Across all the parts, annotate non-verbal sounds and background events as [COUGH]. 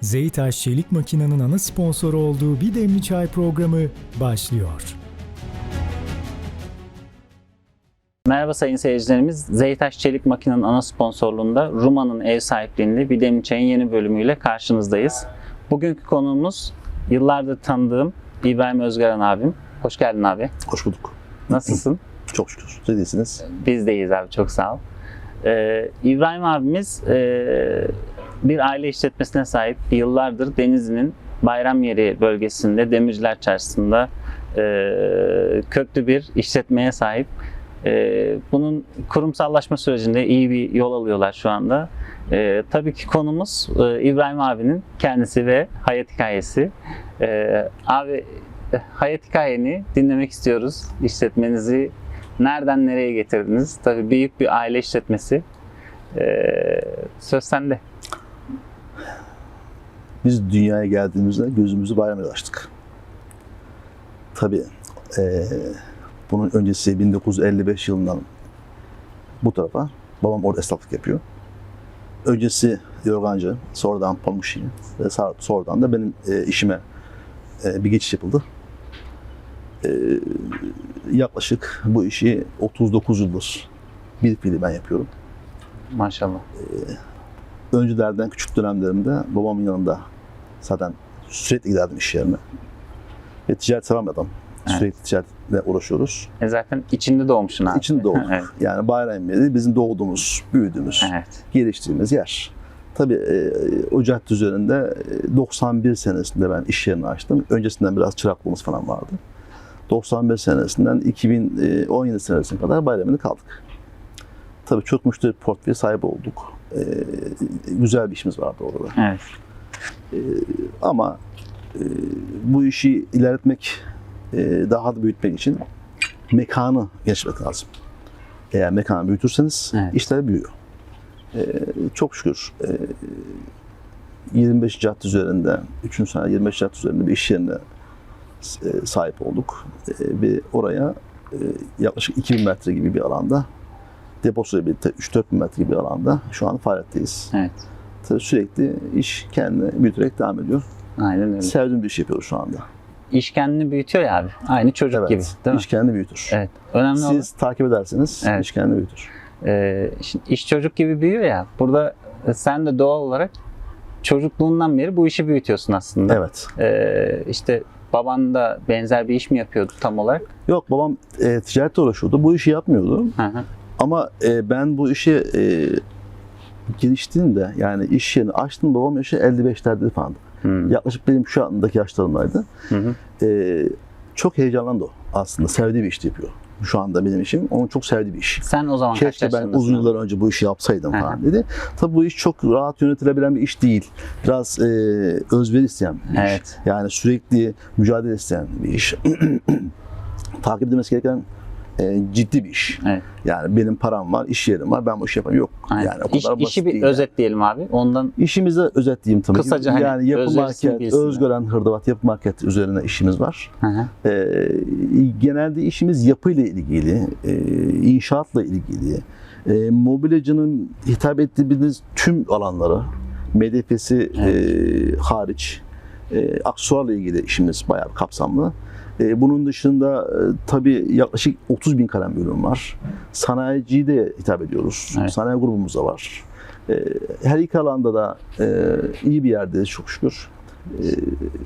Zeytaş Çelik Makina'nın ana sponsoru olduğu Bir Demli Çay programı başlıyor. Merhaba sayın seyircilerimiz. Zeytaş Çelik Makine'nin ana sponsorluğunda Ruma'nın ev sahipliğinde Bir Demli Çay'ın yeni bölümüyle karşınızdayız. Bugünkü konuğumuz yıllardır tanıdığım İbrahim Özgaran abim. Hoş geldin abi. Hoş bulduk. Nasılsın? [CLEARS THROAT] Çok şükür. Siz iyisiniz. Biz de iyiyiz abi çok sağ ol. Ee, İbrahim abimiz e, bir aile işletmesine sahip. Yıllardır Denizli'nin Bayramyeri bölgesinde Demirciler Çarşısı'nda e, köklü bir işletmeye sahip. E, bunun kurumsallaşma sürecinde iyi bir yol alıyorlar şu anda. E, tabii ki konumuz e, İbrahim abinin kendisi ve hayat hikayesi. E, abi e, hayat hikayeni dinlemek istiyoruz. İşletmenizi nereden nereye getirdiniz? Tabii büyük bir aile işletmesi. Ee, söz sende. Biz dünyaya geldiğimizde gözümüzü bayramla açtık. Tabii eee, bunun öncesi 1955 yılından bu tarafa babam orada esnaflık yapıyor. Öncesi yorgancı, sonradan pamuk ve sonradan da benim eee, işime eee, bir geçiş yapıldı. Eee, yaklaşık bu işi 39 yıldır bir fiili ben yapıyorum. Maşallah. öncelerden küçük dönemlerimde babamın yanında zaten sürekli giderdim iş yerine. Ve ticaret seven bir adam. Evet. Sürekli ticaretle uğraşıyoruz. E zaten içinde doğmuşsun abi. İçinde doğduk. [LAUGHS] evet. Yani Bayramyeri bizim doğduğumuz, büyüdüğümüz, evet. geliştiğimiz yer. Tabii e, o cadde üzerinde e, 91 senesinde ben iş yerini açtım. Öncesinden biraz çıraklığımız falan vardı. 91 senesinden 2017 senesine kadar Bayramyeri kaldık. Tabii çok müşteri portföyü sahibi olduk. E, güzel bir işimiz vardı orada. Evet. Ama e, bu işi ilerletmek, e, daha da büyütmek için mekanı genişletmek lazım. Eğer mekanı büyütürseniz Evet. işler büyüyor. E, çok şükür e, 25 cadde üzerinde, 3. sene 25 cadde üzerinde bir iş yerine e, sahip olduk. E, ve oraya e, yaklaşık 2000 metre gibi bir alanda deposuyla birlikte 3-4 bin metre gibi bir alanda şu an faaliyetteyiz. Evet. Tabii sürekli iş kendini büyüterek devam ediyor. Aynen öyle. Sevdiğim bir iş yapıyoruz şu anda. İş kendini büyütüyor ya abi. Aynı çocuk Evet. gibi. Değil mi? iş kendini büyütür. Evet. Önemli olan Siz takip ederseniz Evet. iş kendini büyütür. e, şimdi iş çocuk gibi büyüyor ya. Burada e, sen de doğal olarak çocukluğundan beri bu işi büyütüyorsun aslında. Evet. E, işte baban da benzer bir iş mi yapıyordu tam olarak? Yok babam e, ticaretle uğraşıyordu. Bu işi yapmıyordu. Hı hı. Ama e, ben bu işe e, giriştiğimde yani iş yerini açtım babam yaşı 55'lerde falan. Hı. Yaklaşık benim şu andaki yaşlarımdaydı. Hı hı. E, çok heyecanlandı o aslında. Sevdiği bir işti yapıyor. Şu anda benim işim. Onun çok sevdiği bir iş. Sen o zaman kaç Keşke ben uzun yıllar önce bu işi yapsaydım Hı hı. falan dedi. Tabii bu iş çok rahat yönetilebilen bir iş değil. Biraz e, özveri isteyen bir iş. Evet. Yani sürekli mücadele isteyen bir iş. [CLEARS THROAT] Takip edilmesi gereken e, ciddi bir iş. Evet. Yani benim param var, iş yerim var, ben bu işi yapamam. Yok. Aynen. Yani o kadar İş- basit işi bir yani. özetleyelim abi. Ondan İşimizi özetleyeyim tabii. Kısaca hani yani yapı market. Özgören Hırdavat Yapı Market üzerine işimiz var. Hı hı. Ee, genelde işimiz yapıyla ilgili, e, inşaatla ilgili, e, mobilyacının hitap ettiğimiz tüm alanları, MDF'si e, hariç, e, aksesuarla ilgili işimiz bayağı kapsamlı. E, bunun dışında e, tabii yaklaşık 30 bin kalem bölüm var. Sanayiciyi de hitap ediyoruz. Evet. Sanayi grubumuz da var. E, her iki alanda da iyi bir yerdeyiz çok şükür.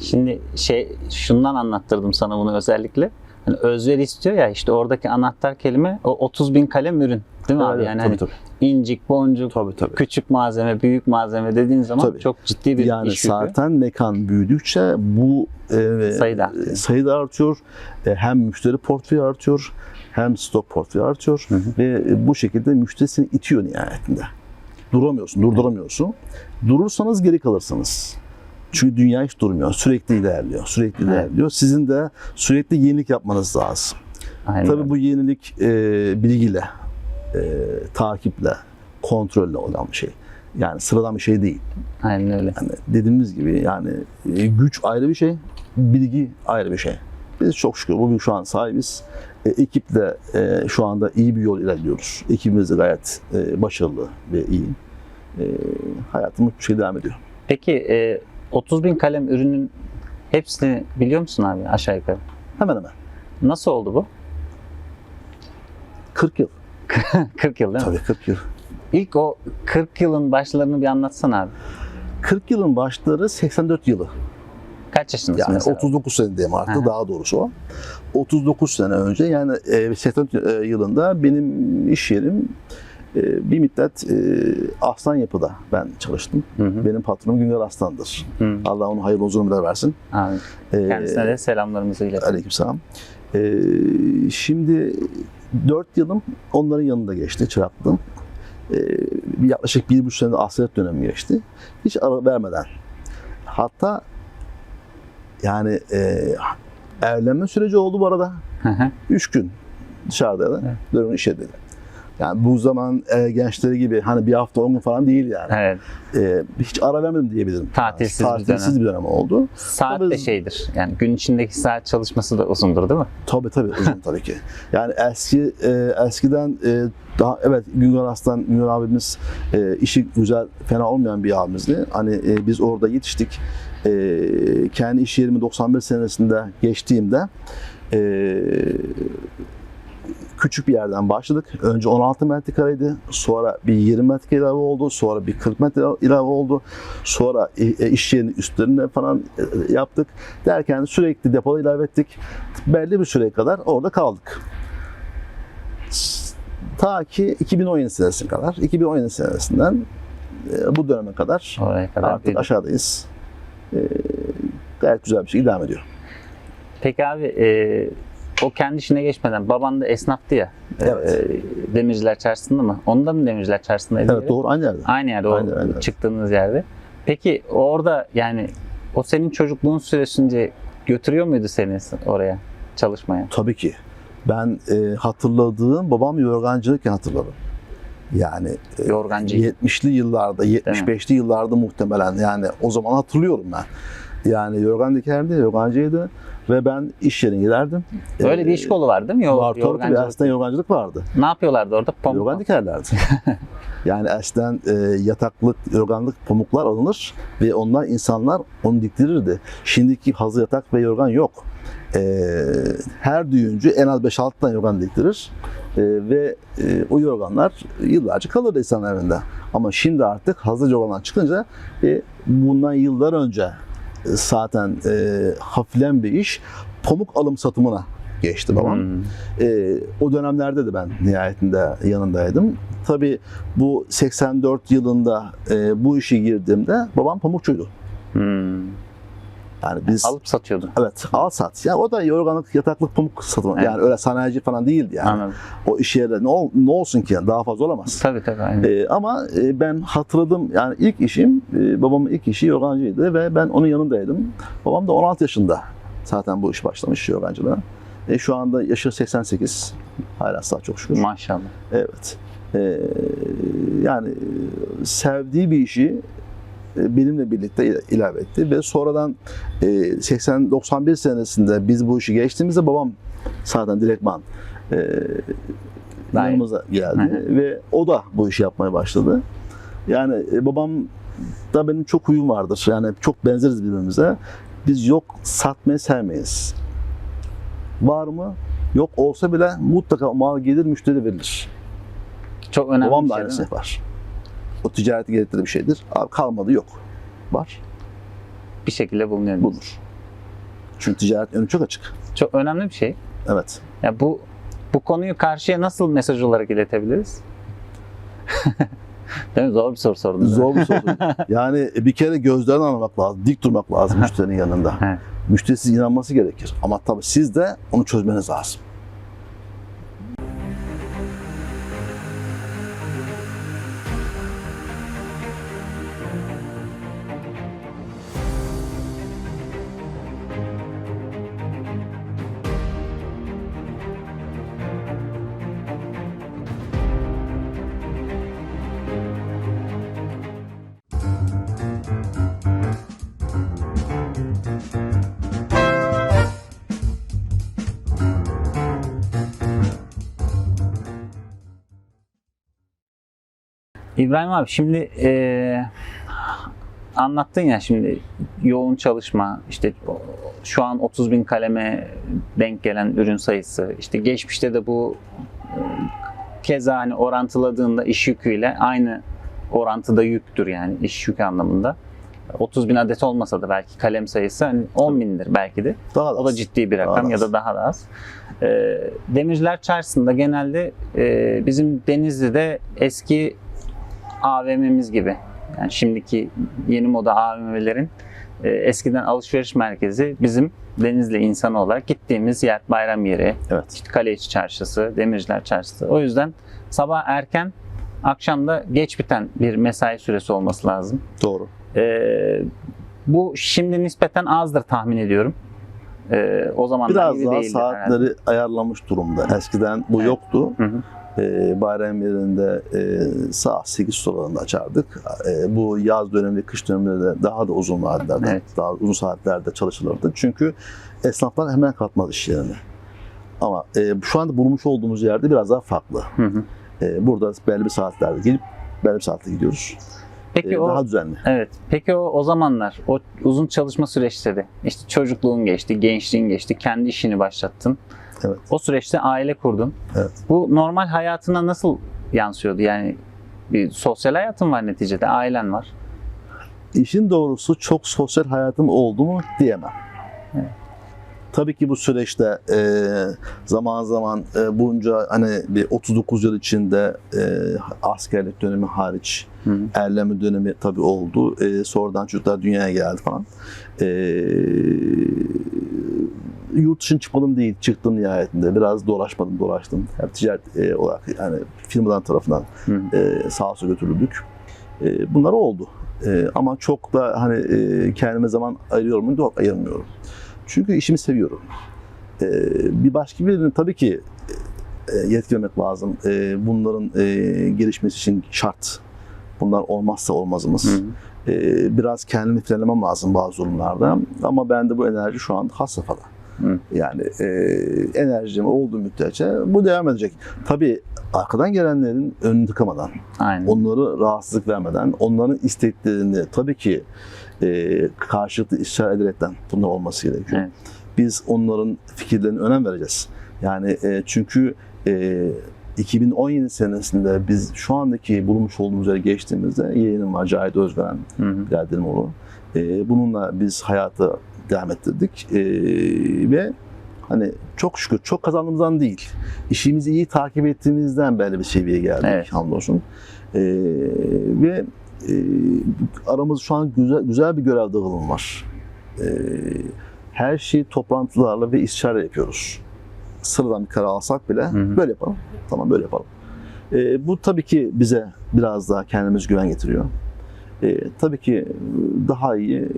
Şimdi şey şundan anlattırdım sana bunu özellikle. Hani özveri istiyor ya işte oradaki anahtar kelime o 30 bin kalem ürün. Değil mi abi? Evet, Yani tabii, hani tabii. incik, boncuk, Tabii, tabii. küçük malzeme, büyük malzeme dediğin zaman Tabii. çok ciddi bir yani iş yükü. zaten mekan büyüdükçe bu e, Sayı da artıyor. sayı da artıyor. E, hem müşteri portföyü artıyor hem stok portföyü artıyor ve e, bu şekilde müşteri seni itiyor nihayetinde. Duramıyorsun, durduramıyorsun. Durursanız geri kalırsınız. Çünkü dünya hiç durmuyor. Sürekli ilerliyor. Sürekli Evet. ilerliyor. Sizin de sürekli yenilik yapmanız lazım. Aynen. Tabii bu yenilik e, bilgiyle, e, takiple, kontrolle olan bir şey. Yani sıradan bir şey değil. Aynen öyle. Yani dediğimiz gibi yani e, güç ayrı bir şey, bilgi ayrı bir şey. Biz çok şükür bugün şu an sahibiz. E, ekiple e, şu anda iyi bir yol ilerliyoruz. Ekibimiz de gayet e, başarılı ve iyi. E, hayatımız bu şekilde devam ediyor. Peki e, 30 bin kalem ürünün hepsini biliyor musun abi aşağı yukarı? Hemen hemen. Nasıl oldu bu? 40 yıl. [LAUGHS] 40 yıl değil mi? Tabii 40 yıl. İlk o 40 yılın başlarını bir anlatsana abi. 40 yılın başları 84 yılı. Kaç yaşındasın Yani mesela? 39 sene diyeyim artık hı. daha doğrusu o. 39 sene önce yani e, 84 yılında benim iş yerim e, bir müddet e, Aslan Yapı'da ben çalıştım. Hı hı. Benim patronum Güngör Aslan'dır. Hı. Allah onu hayırlı uzun ömürler versin. Abi, E, kendisine de selamlarımızı iletelim. Aleykümselam. E, şimdi 4 yılım onların yanında geçti çıraklığım. E, bir yaklaşık bir buçuk senede asret dönemi geçti. Hiç ara vermeden. Hatta yani e, evlenme süreci oldu bu arada. Hı hı. Üç gün dışarıda da Evet. dönün işe dedi. Yani bu zaman e, gençleri gibi hani bir hafta on gün falan değil yani. evet. E, hiç ara vermedim diyebilirim. Tatilsiz bir Tatilsiz bir dönem oldu. Saat Tabii- de şeydir. Yani gün içindeki saat çalışması da uzundur değil mi? Tabii tabii uzun [LAUGHS] tabii ki. Yani eski e, eskiden e, daha evet Güngör Aslan Güngör abimiz e, işi güzel fena olmayan bir abimizdi. Hani e, biz orada yetiştik. E, kendi iş yerimi 91 senesinde geçtiğimde e, küçük bir yerden başladık. Önce 16 metrekareydi. Sonra bir 20 metre ilave oldu. Sonra bir 40 metre ilave oldu. Sonra e, iş yerinin üstlerine falan e, yaptık. Derken sürekli depo ilave ettik. Belli bir süreye kadar orada kaldık. Ta ki 2017 senesine kadar. 2017 senesinden e, bu döneme kadar Oraya kadar. artık değil. aşağıdayız. Gayet güzel bir şekilde devam ediyor. Peki abi e, o kendi işine geçmeden baban da esnaftı ya. Evet. E, Demirciler Çarşısı'nda mı? Onda mı Demirciler Çarşısı'ndaydı? Evet doğru aynı yerde. Aynı yerde o Aynı yerde. çıktığınız yerde. Peki orada yani o senin çocukluğun süresince götürüyor muydu seni oraya çalışmaya? Tabii ki. Ben e, hatırladığım babam yorgancılıkken hatırladım. Yani e, Yorgancı. 70'li yıllarda, 75'li yıllarda muhtemelen yani o zaman hatırlıyorum ben. Yani yorgan dikerdi, yorgancıydı ve ben iş yerine giderdim. Öyle Ee, bir iş kolu var değil mi? Yo- Var tabii tabii. yorgancılık. Vardı. Ne yapıyorlardı orada? Pamuk. Yorgan dikerlerdi. [LAUGHS] yani eskiden e, yataklık, yorganlık pamuklar alınır ve onlar insanlar onu diktirirdi. Şimdiki hazır yatak ve yorgan yok. E, her düğüncü en az 5-6 tane yorgan diktirir. E, ve e, o yorganlar yıllarca kalırdı insanın evinde. Ama şimdi artık hazır yorganlar çıkınca e, bundan yıllar önce zaten e, hafiflen bir iş pamuk alım satımına geçti babam. Hmm. E, o dönemlerde de ben nihayetinde yanındaydım. Tabii bu 84 yılında e, bu işe girdiğimde babam pamukçuydu. Hmm. Yani biz Alıp satıyordun. evet al sat. Ya o da yorganlık, yataklık pamuk satımı. Evet. Yani öyle sanayici falan değildi yani. Anladım. O iş yerinde ne, ol- ne olsun ki yani daha fazla olamaz. Tabii tabii. Aynen. E, ama e, ben hatırladım yani ilk işim e, babamın ilk işi yorgancıydı ve ben onun yanındaydım. Babam da 16 yaşında zaten bu iş başlamış yorgancılığa. E, şu anda yaşı 88. Hala sağ çok şükür. Maşallah. Evet. Ee, yani e, sevdiği bir işi benimle birlikte il- ilave etti ve sonradan e, 80-91 senesinde biz bu işi geçtiğimizde babam zaten direktman e, yanımıza geldi ve o da bu işi yapmaya başladı. Yani e, babam da benim çok huyum vardır. Yani çok benzeriz birbirimize. Biz yok satmayı sevmeyiz. Var mı? Yok olsa bile mutlaka mal gelir müşteri verilir. Çok önemli Babam bir da şey aynısını mi? yapar. O ticareti gerektiren bir şeydir. Abi kalmadı yok. Var. Bir şekilde bulunuyor. Bulur. Çünkü ticaret önü çok açık. Çok önemli bir şey. Evet. Ya bu bu konuyu karşıya nasıl mesaj olarak iletebiliriz? [LAUGHS] Değil mi? Zor bir soru sordun. Zor bir soru. [LAUGHS] yani bir kere gözlerini anlamak lazım. Dik durmak lazım müşterinin yanında. Evet. Müşteri size inanması gerekir. Ama tabii siz de onu çözmeniz lazım. İbrahim abi şimdi eee, anlattın ya şimdi yoğun çalışma işte şu an 30 bin kaleme denk gelen ürün sayısı işte geçmişte de bu e, keza hani orantıladığında iş yüküyle aynı orantıda yüktür yani iş yükü anlamında. 30 bin adet olmasa da belki kalem sayısı hani 10 bindir belki de. Daha O da ciddi bir Daha rakam da ya da daha da az. Ee, Demirciler Çarşısı'nda genelde e, bizim Denizli'de eski AVM'miz gibi. Yani şimdiki yeni moda AVM'lerin e, eskiden alışveriş merkezi bizim Denizli insanı olarak gittiğimiz yer, bayram yeri, Evet. işte Kaleiçi Çarşısı, Demirciler Çarşısı. O yüzden sabah erken, akşamda geç biten bir mesai süresi olması lazım. Doğru. Ee, bu şimdi nispeten azdır tahmin ediyorum. Ee, o zamanlar Biraz daha saatleri herhalde. ayarlamış durumda. Eskiden bu Evet. yoktu. Hı hı. Ee, bayram yerinde e, saat 8 sularında açardık. E, bu yaz dönemi, kış döneminde de daha da uzun vaatlerde, Evet. daha uzun saatlerde çalışılırdı. Çünkü esnaflar hemen katmaz iş yerine. Ama e, şu anda bulunmuş olduğumuz yerde biraz daha farklı. Hı hı. E, burada belli bir saatlerde gelip belli bir saatte gidiyoruz. Peki E, o daha düzenli. evet. Peki o o zamanlar o uzun çalışma süreçleri işte çocukluğun geçti, gençliğin geçti, kendi işini başlattın. Evet. O süreçte aile kurdun. Evet. Bu normal hayatına nasıl yansıyordu? Yani bir sosyal hayatın var neticede, ailen var. İşin doğrusu çok sosyal hayatım oldu mu diyemem. Evet. Tabii ki bu süreçte e, zaman zaman e, bunca hani bir 39 yıl içinde e, askerlik dönemi hariç Hı erleme dönemi tabii oldu. E, sonradan çocuklar dünyaya geldi falan. E, yurt dışına çıkmadım değil, çıktım nihayetinde. Biraz dolaşmadım, dolaştım. Hep ticaret e, olarak yani firmadan tarafından Hı hı. e, sağa sola götürüldük. E, bunlar oldu. E, ama çok da hani e, kendime zaman ayırıyorum mu? Yok ayırmıyorum. Çünkü işimi seviyorum. E, bir başka birinin tabii ki e, yetkilemek lazım. E, bunların e, gelişmesi için şart. Bunlar olmazsa olmazımız. Hı hı. E, biraz kendimi frenlemem lazım bazı durumlarda. Ama bende bu enerji şu an has safhada. Hı. Yani e, enerjim olduğu müddetçe bu devam edecek. Tabii arkadan gelenlerin önünü tıkamadan, Aynen. onları rahatsızlık vermeden, onların isteklerini tabii ki e, karşılıklı işaret ederekten bunun olması gerekiyor. Evet. Biz onların fikirlerine önem vereceğiz. Yani e, çünkü e, 2017 senesinde biz şu andaki bulunmuş olduğumuz yere geçtiğimizde yeğenim var Cahit Özveren, Hı hı. biraderim oğlu. E, bununla biz hayatı devam ettirdik e, ve hani çok şükür çok kazandığımızdan değil, işimizi iyi takip ettiğimizden belli bir seviyeye geldik Evet. hamdolsun. E, ve e, aramızda şu an güzel, güzel bir görev dağılımı var. E, her şeyi toplantılarla ve istişare yapıyoruz. Sıradan bir karar alsak bile Hı hı. böyle yapalım. Tamam böyle yapalım. E, bu tabii ki bize biraz daha kendimiz güven getiriyor. E, tabii ki daha iyi e,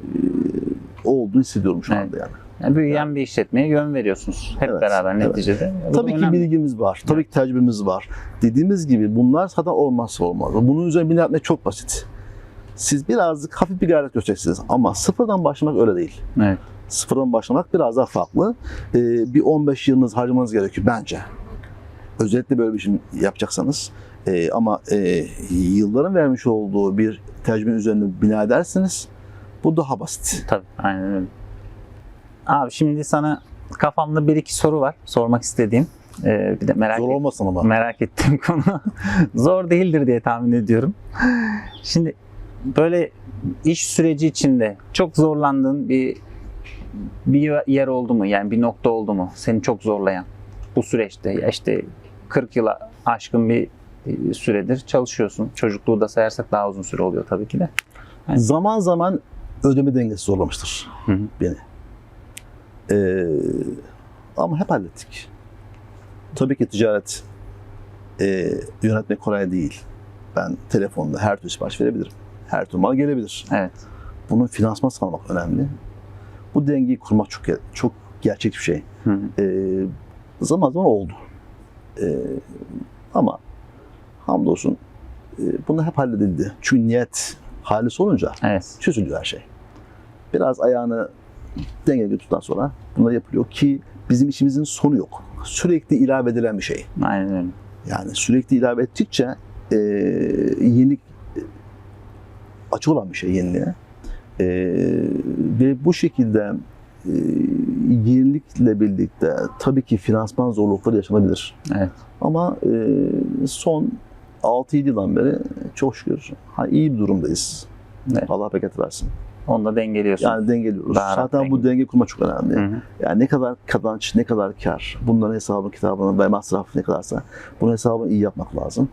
olduğu hissediyorum şu Evet. anda yani. Yani büyüyen bir işletmeye yön veriyorsunuz. Hep Evet, beraber evet. neticede. Da Tabii ki önemli. bilgimiz var. Tabii ki tecrübemiz var. Dediğimiz gibi bunlar zaten olmazsa olmaz. Bunun üzerine bina etmek çok basit. Siz birazcık hafif bir gayret göstereceksiniz ama sıfırdan başlamak öyle değil. Evet. Sıfırdan başlamak biraz daha farklı. Ee, bir 15 yılınız harcamanız gerekiyor bence. Özellikle böyle bir şey yapacaksanız. Ee, ama e, yılların vermiş olduğu bir tecrübe üzerine bina ederseniz bu daha basit. Tabii aynen öyle. Abi şimdi sana kafamda bir iki soru var sormak istediğim. Ee, bir de merak Zor olmasın ama. merak ettiğim [LAUGHS] konu zor değildir diye tahmin ediyorum. Şimdi böyle iş süreci içinde çok zorlandığın bir bir yer oldu mu? Yani bir nokta oldu mu? Seni çok zorlayan bu süreçte ya işte 40 yıla aşkın bir süredir çalışıyorsun. Çocukluğu da sayarsak daha uzun süre oluyor tabii ki de. Zaman zaman ödeme dengesi zorlamıştır Hı hı. beni. Ee, ama hep hallettik. Tabii ki ticaret e, yönetmek kolay değil. Ben telefonda her türlü sipariş verebilirim. Her mal gelebilir. Evet. Bunun finansman sağlamak önemli. Bu dengeyi kurmak çok çok gerçek bir şey. Hı hı. Ee, zaman zaman oldu. Ee, ama hamdolsun e, bunlar hep halledildi. Çünkü niyet halis olunca Evet. çözülüyor her şey. Biraz ayağını dengeye götürdükten sonra bunlar yapılıyor ki bizim işimizin sonu yok. Sürekli ilave edilen bir şey. Aynen öyle. Yani sürekli ilave ettikçe e, yenilik açık olan bir şey yeniliğe. E, ve bu şekilde e, yenilikle birlikte tabii ki finansman zorlukları yaşanabilir. Evet. Ama e, son 6-7 yıldan beri çok şükür ha, iyi bir durumdayız. Evet. Allah bereket versin. Onu da dengeliyorsun. Yani dengeliyoruz. Daha Zaten bu denge. denge kurma çok önemli. Hı hı. Yani ne kadar kazanç, ne kadar kar, bunların hesabını, kitabını ve masraf ne kadarsa bunun hesabını iyi yapmak lazım.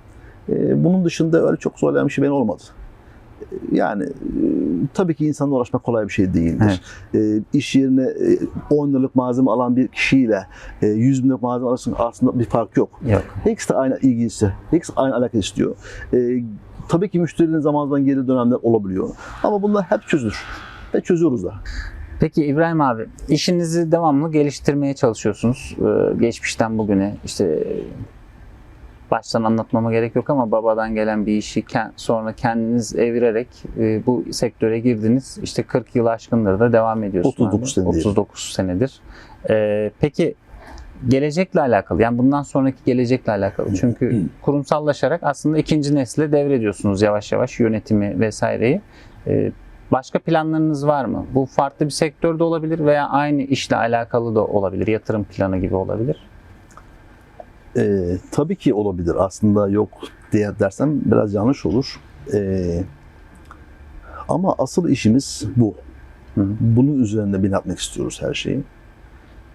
Ee, bunun dışında öyle çok zorlayan bir şey benim olmadı. Yani e, tabii ki insanla uğraşmak kolay bir şey değildir. Ee, iş yerine e, 10 liralık malzeme alan bir kişiyle e, 100 bin liralık malzeme arasında aslında bir fark yok. Yok. Hepsi de aynı ilgisi, hepsi aynı alaka istiyor. Ee, tabii ki müşterinin zaman zaman geri dönemler olabiliyor. Ama bunlar hep çözülür. Ve çözüyoruz da. Peki İbrahim abi, işinizi devamlı geliştirmeye çalışıyorsunuz. Ee, geçmişten bugüne işte e, baştan anlatmama gerek yok ama babadan gelen bir işi sonra kendiniz evirerek e, bu sektöre girdiniz. İşte 40 yıl aşkındır da devam ediyorsunuz. 39 abi. sene diyelim. 39 senedir. Ee, peki gelecekle alakalı yani bundan sonraki gelecekle alakalı. Çünkü kurumsallaşarak aslında ikinci nesle devrediyorsunuz yavaş yavaş yönetimi vesaireyi. Ee, Başka planlarınız var mı? Bu farklı bir sektörde olabilir veya aynı işle alakalı da olabilir. Yatırım planı gibi olabilir. Ee, tabii ki olabilir. Aslında yok diye dersem biraz yanlış olur. Ee, ama asıl işimiz bu. Hı. Bunun üzerinde bina etmek istiyoruz her şeyi.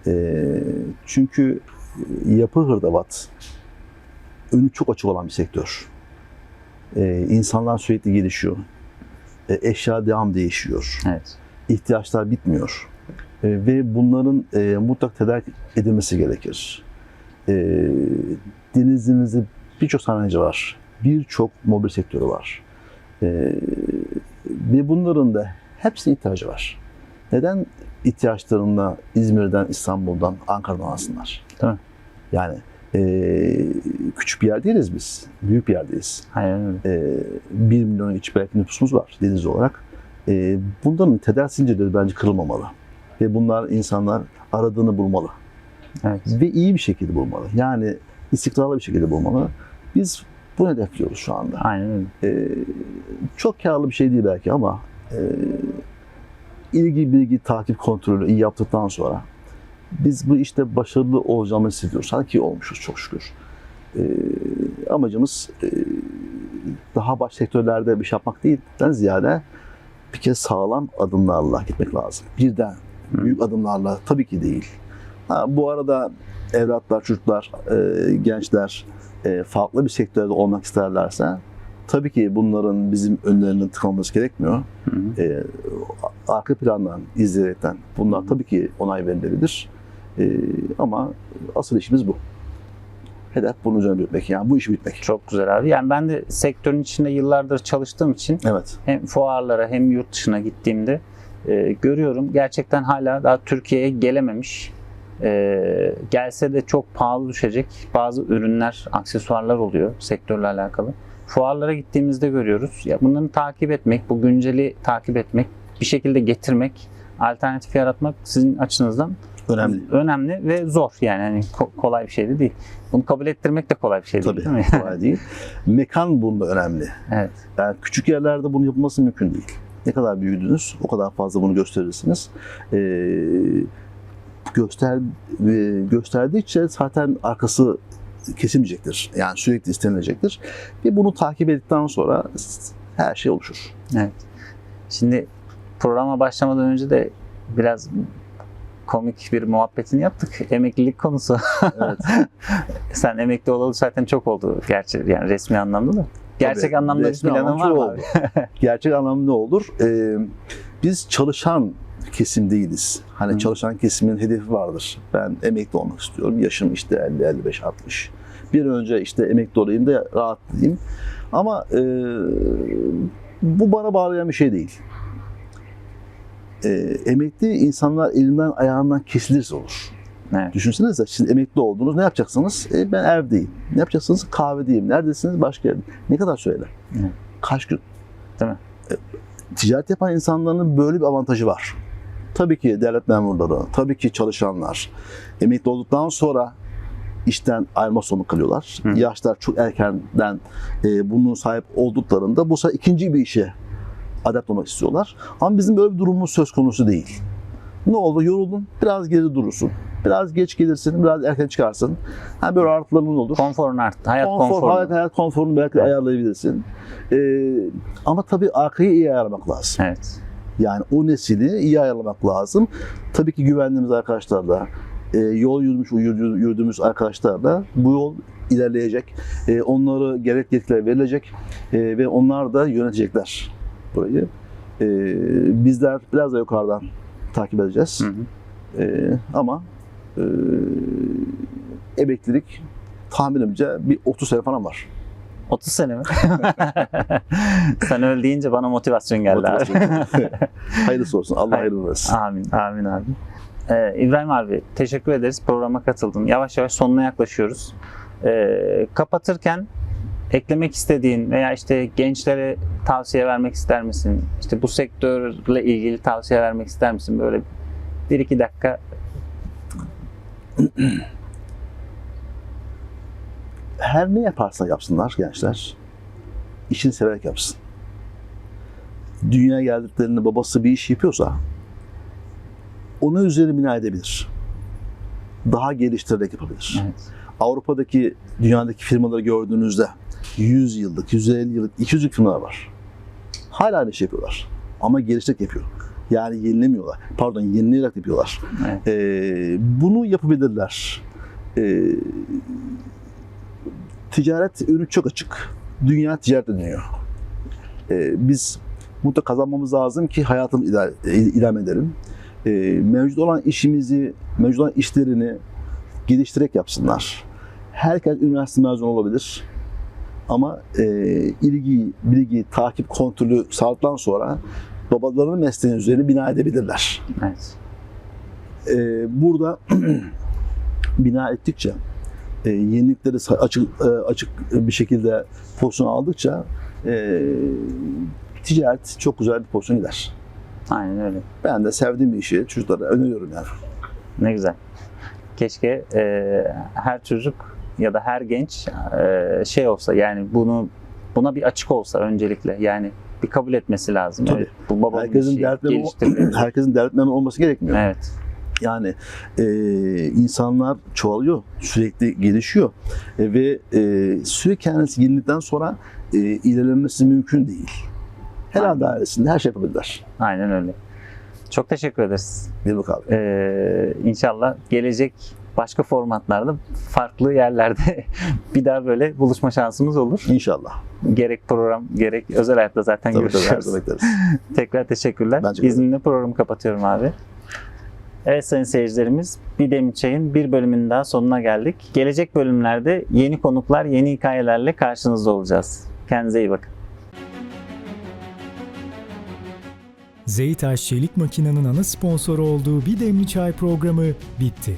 Ee, çünkü yapı hırdavat önü çok açık olan bir sektör. Ee, insanlar sürekli gelişiyor. Ee, eşya devam değişiyor Evet. ihtiyaçlar bitmiyor. E, ve bunların e, mutlak tedarik edilmesi gerekir. E, denizimizde birçok sanayici var. Birçok mobil sektörü var. E, ve bunların da hepsine ihtiyacı var. Neden ihtiyaçlarını İzmir'den, İstanbul'dan, Ankara'dan alsınlar? Mi? Yani e, küçük bir yer değiliz biz. Büyük bir yerdeyiz Aynen öyle. e, 1 milyon iç belki nüfusumuz var deniz olarak. E, bunların tedarik zincirleri bence kırılmamalı. Ve bunlar insanlar aradığını bulmalı. Evet. Ve iyi bir şekilde bulmalı. Yani istikrarlı bir şekilde bulmalı. Biz bunu hedefliyoruz şu anda. Aynen öyle. E, çok karlı bir şey değil belki ama e, ilgi, bilgi, takip kontrolü iyi yaptıktan sonra biz bu işte başarılı olacağımızı hissediyoruz. Sanki olmuşuz çok şükür. E, amacımız e, daha baş sektörlerde bir şey yapmak değil. Ben ziyade bir kez sağlam adımlarla gitmek lazım. Birden büyük adımlarla tabii ki değil. Ha, bu arada evlatlar, çocuklar, e, gençler e, farklı bir sektörde olmak isterlerse tabii ki bunların bizim önlerinin tıkanması gerekmiyor. Hı hı. E, arka plandan izleyerekten bunlar tabii ki onay verilebilir. E, ama asıl işimiz bu. Hedef bunun üzerine büyütmek. Yani bu işi bitmek. Çok güzel abi. Yani ben de sektörün içinde yıllardır çalıştığım için Evet. hem fuarlara hem yurt dışına gittiğimde e, görüyorum gerçekten hala daha Türkiye'ye gelememiş. E, gelse de çok pahalı düşecek bazı ürünler, aksesuarlar oluyor sektörle alakalı. Fuarlara gittiğimizde görüyoruz. Ya bunları takip etmek, bu günceli takip etmek, bir şekilde getirmek, alternatif yaratmak sizin açınızdan Önemli. önemli ve zor yani hani ko- kolay bir şey de değil. Bunu kabul ettirmek de kolay bir şey değil, Tabii. değil mi? Kolay değil. [LAUGHS] Mekan bunda önemli. evet. Yani küçük yerlerde bunu yapılması mümkün değil. Ne kadar büyüdünüz, o kadar fazla bunu gösterirsiniz. Ee, göster e, gösterdikçe zaten arkası kesilmeyecektir. Yani sürekli istenilecektir. Ve bunu takip ettikten sonra her şey oluşur. Evet. Şimdi programa başlamadan önce de biraz komik bir muhabbetini yaptık. Emeklilik konusu. Evet. [LAUGHS] Sen emekli olalı zaten çok oldu gerçi yani resmi anlamda da. Gerçek Tabii, anlamda bir planın var mı? Gerçek anlamda ne olur? Ee, biz çalışan kesim değiliz. Hani Hı. çalışan kesimin hedefi vardır. Ben emekli olmak istiyorum. Yaşım işte 50, 55, 60. Bir önce işte emekli olayım da rahatlayayım. Ama e, bu bana bağlayan bir şey değil. E, emekli insanlar elinden ayağından kesilirse olur. Evet. Düşünsenize şimdi emekli oldunuz ne yapacaksınız? E, ben evdeyim. Ne yapacaksınız? Kahvedeyim. Neredesiniz? Başka yerde. Ne kadar süreyle? Evet. Kaç gün? Değil mi? E, ticaret yapan insanların böyle bir avantajı var. Tabii ki devlet memurları, tabii ki çalışanlar emekli olduktan sonra işten ayrılma sorumlu kalıyorlar. Hı. Yaşlar çok erkenden e, bunun sahip olduklarında bu sefer ikinci bir işe adapte olmak istiyorlar. Ama bizim böyle bir durumumuz söz konusu değil. Ne oldu? Yoruldun, biraz geri durursun. Biraz geç gelirsin, biraz erken çıkarsın. Ha böyle artıların olur. Konforun arttı. Hayat Konfor, hayat, hayat konforunu belki ayarlayabilirsin. Ee, ama tabii arkayı iyi ayarlamak lazım. Evet. Yani o nesili iyi ayarlamak lazım. Tabii ki güvendiğimiz arkadaşlarla, e, yol yürümüş, yürü- yürüdüğümüz arkadaşlarla bu yol ilerleyecek. E, onlara gerek yetkiler verilecek e, ve onlar da yönetecekler burayı. Bizler biraz da yukarıdan takip edeceğiz. Hı hı. Ama emeklilik tahminimce bir 30 sene falan var. 30 sene mi? [LAUGHS] Sen öyle deyince bana motivasyon geldi abi. [LAUGHS] Hayırlısı olsun. Allah hayırlı versin. Amin, amin abi. Ee, İbrahim abi teşekkür ederiz programa katıldın. Yavaş yavaş sonuna yaklaşıyoruz. Ee, kapatırken eklemek istediğin veya işte gençlere tavsiye vermek ister misin? İşte bu sektörle ilgili tavsiye vermek ister misin? Böyle bir iki dakika. Her ne yaparsa yapsınlar gençler, işini severek yapsın. Dünyaya geldiklerinde babası bir iş yapıyorsa, ona üzerine bina edebilir. Daha geliştirerek yapabilir. Evet. Avrupa'daki, dünyadaki firmaları gördüğünüzde 100 yıllık, 150 yıllık, 200 yıllık firmalar var. Hala aynı şey yapıyorlar. Ama geliştirerek yapıyor. Yani yenilemiyorlar. Pardon, yenileyerek yapıyorlar. Evet. Ee, bunu yapabilirler. Ee, ticaret ürünü çok açık. Dünya ticaret dönüyor. Ee, biz mutlaka kazanmamız lazım ki hayatımızı idame, idame edelim. Ee, mevcut olan işimizi, mevcut olan işlerini geliştirerek yapsınlar. Herkes üniversite mezunu olabilir. Ama e, ilgi, bilgi, takip, kontrolü sağladıktan sonra babalarının mesleğinin üzerine bina edebilirler. evet. Ee, burada [CLEARS THROAT] bina ettikçe e, yenilikleri açık e, açık bir şekilde pozisyon aldıkça e, ticaret çok güzel bir pozisyon gider. Aynen öyle. Ben de sevdiğim bir işi çocuklara öneriyorum yani. Ne güzel. Keşke e, her çocuk ya da her genç e, şey olsa yani bunu buna bir açık olsa öncelikle yani bir kabul etmesi lazım. Tabii. Evet, bu Herkesin geliştirdi. [CLEARS THROAT] herkesin memuru olması gerekmiyor. Evet. Yani e, insanlar çoğalıyor, sürekli gelişiyor E, ve e, sürekli kendisi yenilikten sonra e, ilerlemesi mümkün değil. Aynen. dairesinde her şey yapabilirler. Aynen öyle. Çok teşekkür ederiz. Bir bakalım. Ee, inşallah gelecek başka formatlarda farklı yerlerde [LAUGHS] bir daha böyle buluşma şansımız olur. İnşallah. Gerek program gerek özel hayatta zaten Tabii tabii her zaman. [LAUGHS] Tekrar teşekkürler. Ben. İzninle programı kapatıyorum abi. Evet sayın seyircilerimiz bir Demir bir bölümünün daha sonuna geldik. Gelecek bölümlerde yeni konuklar, yeni hikayelerle karşınızda olacağız. Kendinize iyi bakın. Zeytaş Çelik Makina'nın ana sponsoru olduğu Bir Demli Çay programı bitti.